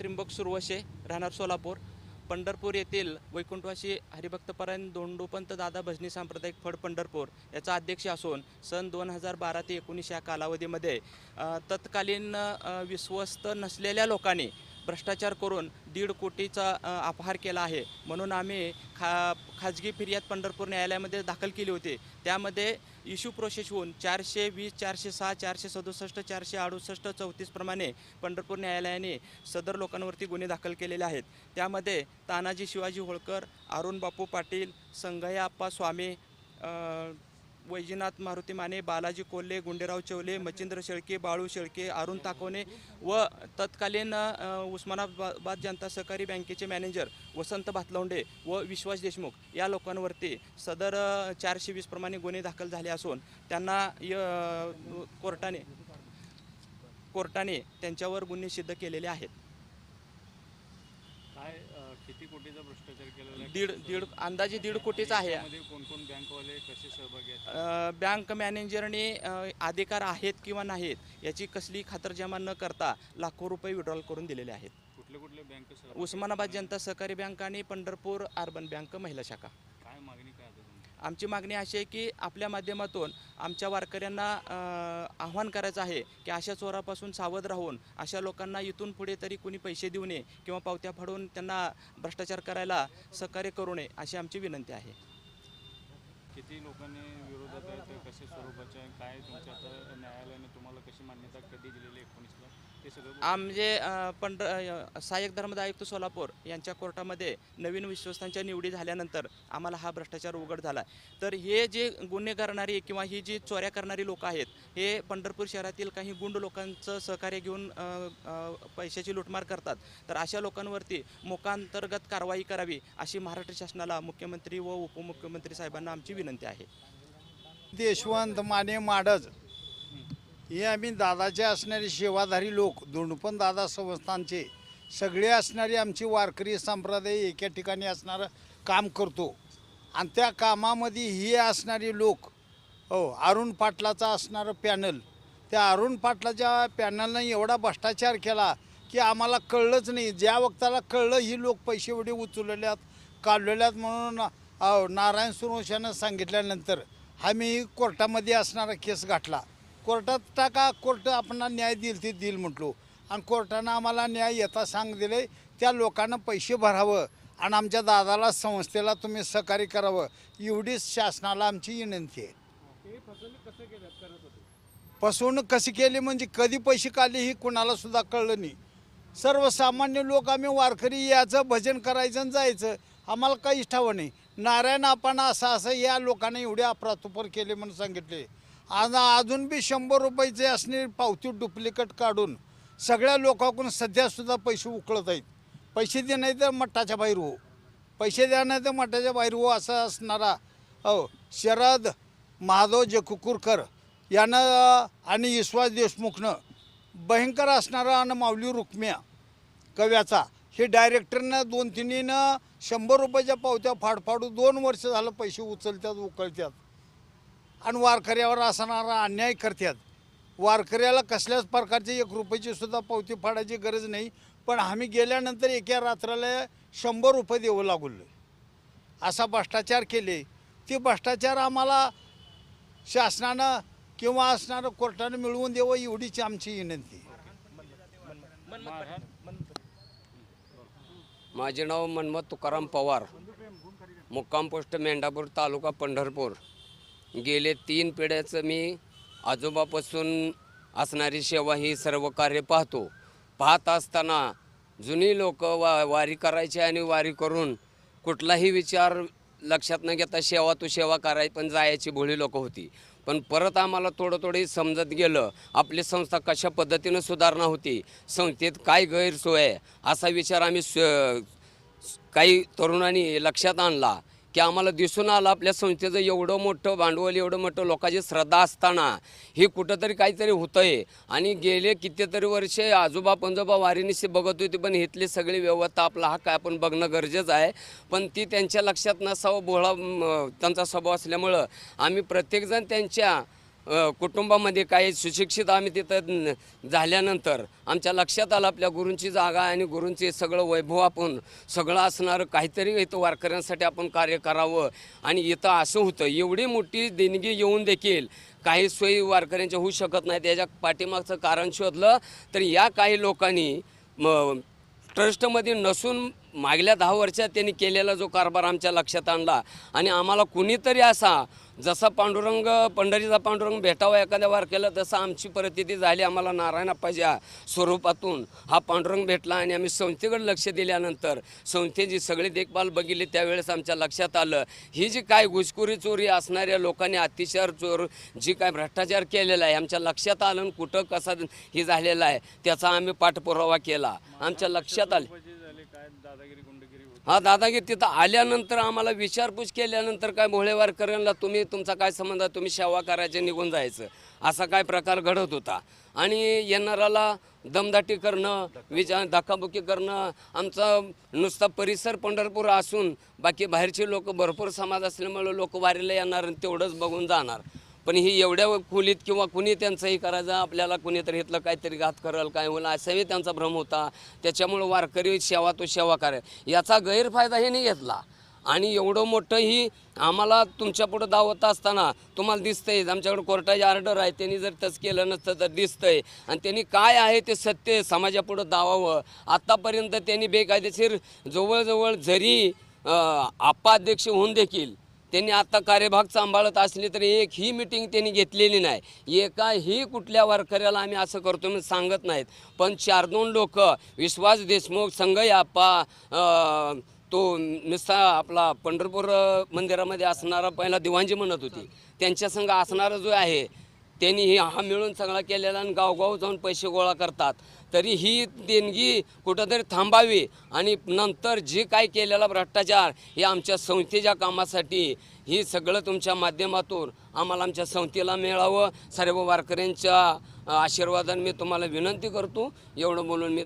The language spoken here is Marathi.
त्रिंबक सुरवशे राहणार सोलापूर. पंढरपूर येथील वैकुंठवासी हरिभक्तपरायण दोंडोपंत दादा भजनी सांप्रदायिक फड पंढरपूर याचा अध्यक्ष असून सन दोन हजार बारा ते एकोणीस या कालावधीमध्ये तत्कालीन विश्वस्त नसलेल्या लोकांनी भ्रष्टाचार करून दीड कोटीचा अपहार केला आहे. म्हणून आम्ही खा खाजगी फिर्याद पंढरपूर न्यायालयामध्ये दाखल केली होती. त्यामध्ये इश्यू प्रोसेस होऊन चारशे वीस चारशे सहा चारशे सदुसष्ट चारशे अडुसष्ट चौतीसप्रमाणे पंढरपूर न्यायालयाने सदर लोकांवरती गुन्हे दाखल केलेले आहेत. त्यामध्ये तानाजी शिवाजी होळकर अरुण बापू पाटील संगय्या आप्पा स्वामी वैजनाथ मारुती माने बालाजी कोल्हे गुंडेराव चवले मच्छिंद्र शेळके बाळू शेळके अरुण ताकोने व तत्कालीन उस्मानाबाद जनता सहकारी बँकेचे मॅनेजर वसंत भातलवंडे व विश्वास देशमुख या लोकांवरती सदर चारशे वीस प्रमाणे गुन्हे दाखल झाले असून त्यांना य- कोर्टाने कोर्टाने त्यांच्यावर गुन्हे सिद्ध केलेले आहेत. काय किती कोटीचा भ्रष्टाचार केलेला आहे? दीड दीड अंदाजे दीड कोटीचा आहे. यामध्ये कोण कोण बँकवाले कसे सहभागी आहेत? अ, बँक मॅनेजरने अ, अधिकार आहेत किंवा नाहीत याची कसली खातरजमा न करता लाखो रुपये विड्रॉल करून दिलेले आहेत. कुठले कुठले बँक सहभागी उस्मानाबाद जनता सहकारी बँक आणि पंढरपूर अर्बन बँक महिला शाखा काय मागणी काय आता तुमची आमची मागणी अशी आहे की आपल्या माध्यमातून आमच्या वारकऱ्यांना आव्हान करायचं आहे की अशा चोरापासून सावध राहून अशा लोकांना इथून पुढे तरी कुणी पैसे देऊ नये किंवा पावत्या फाडून त्यांना भ्रष्टाचार करायला सहकार्य करू नये अशी आमची विनंती आहे. किती लोकांनी विरोधात आहे ते कसे स्वरूपाचे आहे काय तुमच्या आता न्यायालयाने तुम्हाला कशी मान्यता कधी दिलेली एकोणीसला? ते सगळं बोला. आमचे पंढ सहाय्यक धर्मदाय आयुक्त सोलापूर यांच्या कोर्टामध्ये नवीन विश्वस्तांच्या निवडी झाल्यानंतर आम्हाला हा भ्रष्टाचार उघड झाला. तर हे जे गुन्हे करणारी किंवा ही जी चोऱ्या करणारी लोक आहेत हे पंढरपूर शहरातील काही गुंड लोकांचं सहकार्य घेऊन पैशाची लुटमार करतात. तर अशा लोकांवरती मोकांतर्गत कारवाई करावी अशी महाराष्ट्र शासनाला मुख्यमंत्री व उपमुख्यमंत्री साहेबांना आमची विनंती आहे. यशवंत माने माडज हे आम्ही दादाचे असणारे सेवाधारी लोक दोंडपण दादा संस्थानचे सगळे असणारे आमची वारकरी संप्रदाय एका ठिकाणी असणारं काम करतो. आणि त्या कामामध्ये ही असणारे लोक हो अरुण पाटलाचा असणारं पॅनल. त्या अरुण पाटलाच्या पॅनलनं एवढा भ्रष्टाचार केला की आम्हाला कळलंच नाही. ज्या वक्ताला कळलं ही लोक पैसे एवढे उचललेल्यात काढलेल्यात म्हणून अहो, नारायण सुरवशानं सांगितल्यानंतर आम्ही कोर्टामध्ये असणारा केस गाठला. कोर्टात टाका कोर्ट आपणा न्याय देईल ते देईल म्हटलो. आणि कोर्टानं आम्हाला न्याय येता सांग दिले त्या लोकांना पैसे भरावं आणि आमच्या दादाला संस्थेला तुम्ही सहकार्य करावं एवढीच शासनाला आमची विनंती आहे. फसवणूक कशी केली म्हणजे कधी पैसे काढले ही कुणाला सुद्धा कळलं नाही. सर्वसामान्य लोक आम्ही वारकरी यायचं भजन करायचं आणि जायचं आम्हाला काहीच ठावं नाही. नारायण आपण असं असं या लोकांना एवढे अपरातोपर केले म्हणून सांगितले. आज अजून बी शंभर रुपयाचे असणे पावती डुप्लिकेट काढून सगळ्या लोकांकडून सध्यासुद्धा पैसे उकळत आहेत. पैसे दे नाही तर मठाच्या बाहेर हो. पैसे द्या नाही तर मठाच्या बाहेर हो असं असणारा हो शरद महादेव जकुकुरकर यानं आणि विश्वास देशमुखनं भयंकर असणारा आणि माऊली रुक्म्या कव्याचा. हे डायरेक्टरनं दोन तिन्हीनं शंभर रुपयाच्या पावत्या फाडफाडू दोन वर्ष झालं पैसे उचलतात उकळतात आणि वारकऱ्यावर असणारा अन्याय करतात वारकऱ्याला कसल्याच प्रकारची एक रुपयाची सुद्धा पावती फाडायची गरज नाही. पण आम्ही गेल्यानंतर एका रात्राला शंभर रुपये देऊ लागलो. असा भ्रष्टाचार केले. ते भ्रष्टाचार आम्हाला शासनानं किंवा असणारं कोर्टानं मिळवून देवं एवढीच आमची विनंती. माझे नाव मन्मथ तुकाराम पवार. मुक्काम पोस्ट मेंढापूर तालुका पंढरपूर. गेले तीन पिढ्याचं मी आजोबापासून असणारी सेवा ही सर्व कार्य पाहतो. पाहत असताना जुनी लोक वा वारी करायची आणि वारी करून कुठलाही विचार लक्षात न घेता सेवा तू सेवा करायची पण जायची भोळी लोक होती. पण परत आम्हाला थोडं थोडी समजत गेलं. आपली संस्था कशा पद्धतीनं सुधारणा होती संस्थेत काय गैरसोय आहे असा विचार आम्ही काही तरुणांनी लक्षात आणला. की आम्हाला दिसून आलं आपल्या संस्थेचं एवढं मोठं भांडवल एवढं मोठं लोकांची श्रद्धा असताना हे कुठंतरी काहीतरी होतं आहे आणि गेले कितीतरी वर्षे आजोबा पंजोबा वारीनिशी बघत होते पण इथली सगळी व्यवस्था आपला हा काय आपण बघणं गरजेचं आहे. पण ती त्यांच्या लक्षात नसावं बोळा त्यांचा स्वभाव असल्यामुळं आम्ही प्रत्येकजण त्यांच्या कुटुंबामध्ये काही सुशिक्षित आम्ही तिथं न- झाल्यानंतर आमच्या लक्षात आलं आपल्या गुरूंची जागा आणि गुरूंचे सगळं वैभव आपण सगळं असणारं काहीतरी इथं वारकऱ्यांसाठी आपण कार्य करावं. आणि इथं असं होतं एवढी मोठी देणगी येऊन देखील काही सोयी वारकऱ्यांच्या होऊ शकत नाही त्याच्या पाठीमागचं कारण शोधलं तर या काही लोकांनी म ट्रस्टमध्ये नसून मागल्या दहा वर्षात त्यांनी केलेला जो कारभार आमच्या लक्षात आणला. आणि आम्हाला कुणीतरी असा जसा पांडुरंग पंढरीचा पांडुरंग भेटावा एखाद्या वार केला तसं आमची परिस्थिती झाली. आम्हाला नारायणाप्पाच्या स्वरूपातून हा पांडुरंग भेटला आणि आम्ही संस्थेकडे लक्ष दिल्यानंतर संस्थेची सगळी देखभाल बघितली. त्यावेळेस आमच्या लक्षात आलं ही जी काय घुसखोरी चोरी असणाऱ्या लोकांनी अतिशय चोर जी काय भ्रष्टाचार केलेला आहे आमच्या लक्षात आलं आणि कुठं कसा हे झालेला आहे त्याचा आम्ही पाठपुरावा केला. आमच्या लक्षात आलं. हा दादागिरी तिथं आल्यानंतर आम्हाला विचारपूस केल्यानंतर काय भोळेवार तुम्ही तुमचा काय संबंध तुम्ही सेवा करायचे निघून जायचं. असा काय प्रकार घडत होता. आणि येणाराला दमदाटी करणं विचार धक्काबुक्की करणं आमचा नुसता परिसर पंढरपूर असून बाकी बाहेरचे लोक भरपूर समाज असल्यामुळे लोक वारीला येणार आणि तेवढंच बघून जाणार. पण ही एवढ्या खोलीत किंवा कुणी त्यांचंही करायचं आपल्याला कुणीतरी इथलं काहीतरी घात करल काय होईल असाही त्यांचा भ्रम होता. त्याच्यामुळं वारकरी सेवा तो सेवा करेल याचा गैरफायदा हे नाही घेतला. आणि एवढं मोठं ही आम्हाला तुमच्या पुढं दावत असताना तुम्हाला दिसतंय आमच्याकडे कोर्टाची ऑर्डर आहे त्यांनी जर तसं केलं नसतं तर दिसतंय. आणि त्यांनी काय आहे ते सत्य समाजापुढं दावावं आत्तापर्यंत त्यांनी बेकायदेशीर जवळजवळ जरी आपाध्यक्ष होऊन देखील त्यांनी आता कार्यभाग सांभाळत असले तरी एक ही मिटिंग त्यांनी घेतलेली नाही. एकाही कुठल्या वारकऱ्याला आम्ही असं करतो म्हणून सांगत नाहीत. पण चार दोन लोक विश्वास देशमुख संगयाप्पा अं, तो नुसता आपला पंढरपूर मंदिरामध्ये असणारा पहिला दिवांजी म्हणत होती. त्यांच्या संघ असणारा जो आहे त्यांनी ही हा मिळून सगळा केलेला आणि गावगाव जाऊन पैसे गोळा करतात. तरी ही देणगी कुठंतरी थांबावी आणि नंतर जे काय केलेला भ्रष्टाचार हे आमच्या संस्थेच्या कामासाठी ही सगळं तुमच्या माध्यमातून आम्हाला आमच्या संस्थेला मिळावं. सर्व वारकऱ्यांच्या आशीर्वादाने मी तुम्हाला विनंती करतो. एवढं बोलून मी